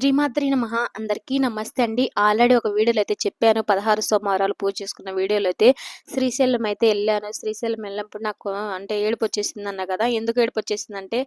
శ్రీమాద్రి నమః. అందరికీ నమస్తే అండి. ఆల్రెడీ ఒక వీడియోలో అయితే చెప్పాను. పదహారు సోమవారాలు పూజ చేసుకున్న వీడియోలో అయితే శ్రీశైలం అయితే వెళ్ళాను. శ్రీశైలం వెళ్ళినప్పుడు నాకు అంటే ఏడుపు వచ్చేసింది అన్న కదా. ఎందుకు ఏడుపు వచ్చేసిందంటే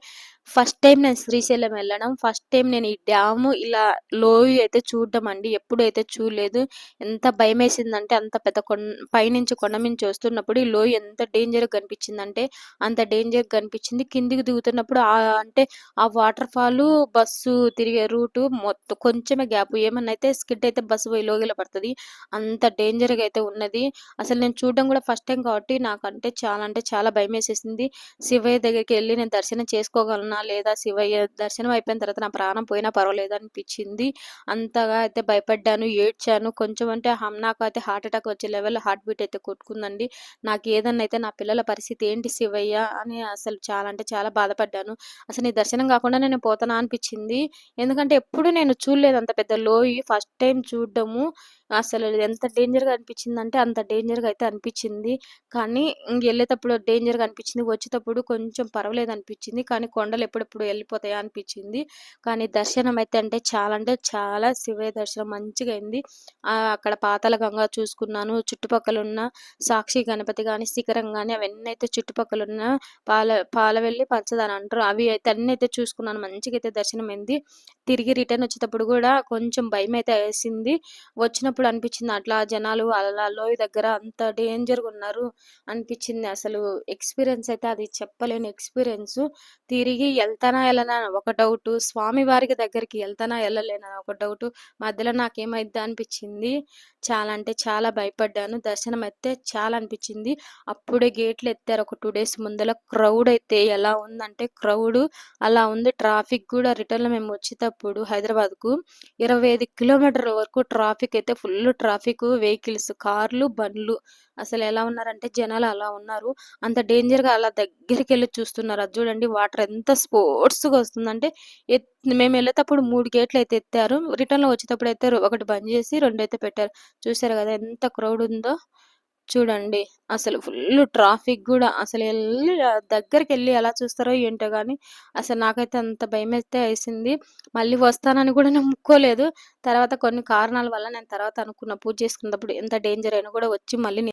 ఫస్ట్ టైం నేను శ్రీశైలం వెళ్ళడం ఫస్ట్ టైం నేను ఈ డ్యాము ఇలా లోయ అయితే చూడడం అండి. ఎప్పుడు అయితే చూడలేదు. ఎంత భయం వేసిందంటే అంత పెద్ద కొండ పైనుంచి కొండ నుంచి వస్తున్నప్పుడు ఈ లోయ ఎంత డేంజర్ కనిపించిందంటే అంత డేంజర్ కనిపించింది. కిందికి దిగుతున్నప్పుడు అంటే ఆ వాటర్ ఫాల్ బస్సు తిరిగే రూటు మొత్తం కొంచెమే గ్యాప్ ఏమన్నా అయితే స్కిడ్ అయితే బస్సు పోయి లోగిలో పడుతుంది. అంత డేంజర్గా అయితే ఉన్నది. అసలు నేను చూడడం కూడా ఫస్ట్ టైం కాబట్టి నాకంటే చాలా అంటే చాలా భయం వేసేసింది శివయ్య దగ్గరికి వెళ్ళి నేను దర్శనం చేసుకోగలనా లేదా? శివయ్య దర్శనం అయిపోయిన తర్వాత నా ప్రాణం పోయినా పర్వాలేదు అనిపించింది. అంతగా అయితే భయపడ్డాను ఏడ్చాను. కొంచెం అంటే నాకు అయితే హార్ట్ అటాక్ వచ్చే లెవెల్ హార్ట్ బీట్ అయితే కొట్టుకుందండి. నాకు ఏదన్నా అయితే నా పిల్లల పరిస్థితి ఏంటి శివయ్య అని అసలు చాలా అంటే చాలా బాధపడ్డాను. అసలు నీ దర్శనం కాకుండా నేను పోతానా అనిపించింది. ఎందుకంటే ఎప్పుడు నేను చూడలేదు అంత పెద్ద లోయి. ఫస్ట్ టైం చూడడము. అసలు ఎంత డేంజర్గా అనిపించిందంటే అంత డేంజర్గా అయితే అనిపించింది. కానీ వెళ్ళేటప్పుడు డేంజర్గా అనిపించింది. వచ్చేటప్పుడు కొంచెం పర్వాలేదు అనిపించింది. కానీ కొండలు ఎప్పుడెప్పుడు వెళ్ళిపోతాయా అనిపించింది. కానీ దర్శనం అయితే అంటే చాలా అంటే చాలా శివయ దర్శనం మంచిగా అయింది. అక్కడ పాతాల గంగా చూసుకున్నాను. చుట్టుపక్కల ఉన్న సాక్షి గణపతి కానీ శిఖరం కానీ అవన్నీ అయితే చుట్టుపక్కల ఉన్న పాల పాలవెల్లి పంచదార అంటారు. అవి అయితే అన్నీ అయితే చూసుకున్నాను. మంచిగా అయితే దర్శనం అయింది. తిరిగి రిటర్న్ వచ్చేటప్పుడు కూడా కొంచెం భయం అయితే వేసింది. వచ్చినప్పుడు అనిపించింది అట్లా జనాలు అలా లోయ దగ్గర అంత డేంజర్గా ఉన్నారు అనిపించింది. అసలు ఎక్స్పీరియన్స్ అయితే అది చెప్పలేని ఎక్స్పీరియన్స్. తిరిగి వెళ్తానా వెళ్ళనా ఒక డౌట్. స్వామి వారికి దగ్గరికి వెళ్తానా వెళ్ళలేనా ఒక డౌట్. మధ్యలో నాకేమైద్దా అనిపించింది. చాలా అంటే చాలా భయపడ్డాను. దర్శనం అయితే చాలా అనిపించింది. అప్పుడే గేట్లు ఎత్తారు. ఒక టూ డేస్ ముందర క్రౌడ్ అయితే ఎలా ఉందంటే క్రౌడ్ అలా ఉంది. ట్రాఫిక్ కూడా రిటర్న్లో మేము వచ్చేటప్పుడు హైదరాబాద్ హైదరాబాద్కు ఇరవై ఐదు కిలోమీటర్ల వరకు ట్రాఫిక్ అయితే ఫుల్ ట్రాఫిక్ వెహికల్స్ కార్లు బండ్లు. అసలు ఎలా ఉన్నారంటే జనాలు అలా ఉన్నారు. అంత డేంజర్గా అలా దగ్గరికి వెళ్ళి చూస్తున్నారు. అది చూడండి వాటర్ ఎంత స్పోర్ట్స్గా వస్తుందంటే మేము వెళ్ళేటప్పుడు మూడు గేట్లు అయితే ఎత్తారు. రిటర్న్లో వచ్చేటప్పుడు అయితే ఒకటి బంద్ చేసి రెండు అయితే పెట్టారు. చూసారు కదా ఎంత క్రౌడ్ ఉందో. చూడండి. అసలు ఫుల్ ట్రాఫిక్ కూడా అసలు వెళ్ళి దగ్గరికి వెళ్ళి ఎలా చూస్తారో ఏంటో కానీ అసలు నాకైతే అంత భయం అయితే వేసింది. మళ్ళీ వస్తానని కూడా నేను ముక్కోలేదు తర్వాత కొన్ని కారణాల వల్ల నేను తర్వాత అనుకున్న పూజ చేసుకున్నప్పుడు ఎంత డేంజర్ అయినా కూడా వచ్చి మళ్ళీ